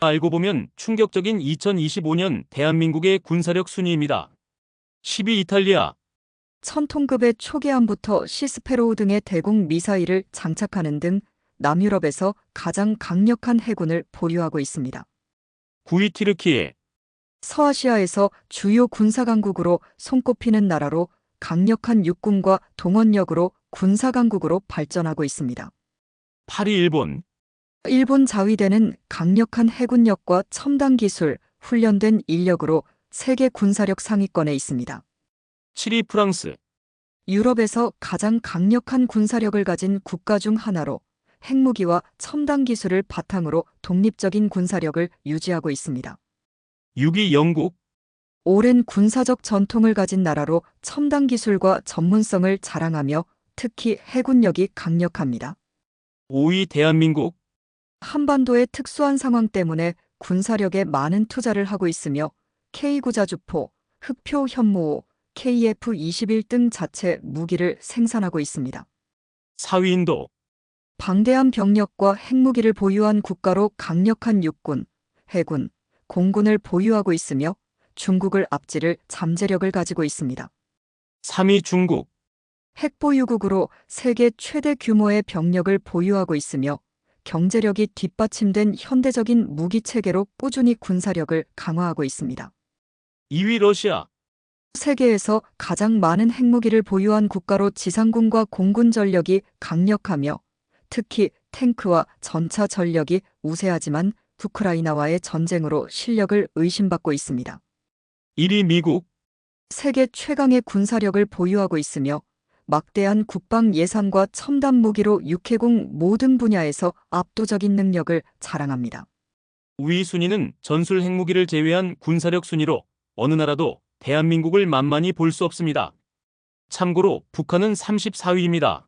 알고 보면 충격적인 2025년 대한민국의 군사력 순위입니다. 10위 이탈리아, 천통급의 초계함부터 시스페로우 등의 대공 미사일을 장착하는 등 남유럽에서 가장 강력한 해군을 보유하고 있습니다. 9위 티르키예, 서아시아에서 주요 군사강국으로 손꼽히는 나라로 강력한 육군과 동원력으로 군사강국으로 발전하고 있습니다. 8위 일본, 일본 자위대는 강력한 해군력과 첨단 기술, 훈련된 인력으로 세계 군사력 상위권에 있습니다. 7위 프랑스, 유럽에서 가장 강력한 군사력을 가진 국가 중 하나로 핵무기와 첨단 기술을 바탕으로 독립적인 군사력을 유지하고 있습니다. 6위 영국, 오랜 군사적 전통을 가진 나라로 첨단 기술과 전문성을 자랑하며 특히 해군력이 강력합니다. 5위 대한민국, 한반도의 특수한 상황 때문에 군사력에 많은 투자를 하고 있으며 K9자주포, 흑표 현무호, KF-21 등 자체 무기를 생산하고 있습니다. 4위 인도, 방대한 병력과 핵무기를 보유한 국가로 강력한 육군, 해군, 공군을 보유하고 있으며 중국을 앞지를 잠재력을 가지고 있습니다. 3위 중국, 핵보유국으로 세계 최대 규모의 병력을 보유하고 있으며 경제력이 뒷받침된 현대적인 무기 체계로 꾸준히 군사력을 강화하고 있습니다. 2위 러시아, 세계에서 가장 많은 핵무기를 보유한 국가로 지상군과 공군 전력이 강력하며 특히 탱크와 전차 전력이 우세하지만 우크라이나와의 전쟁으로 실력을 의심받고 있습니다. 1위 미국, 세계 최강의 군사력을 보유하고 있으며 막대한 국방 예산과 첨단 무기로 육해공 모든 분야에서 압도적인 능력을 자랑합니다. 우위 순위는 전술 핵무기를 제외한 군사력 순위로 어느 나라도 대한민국을 만만히 볼 수 없습니다. 참고로 북한은 34위입니다.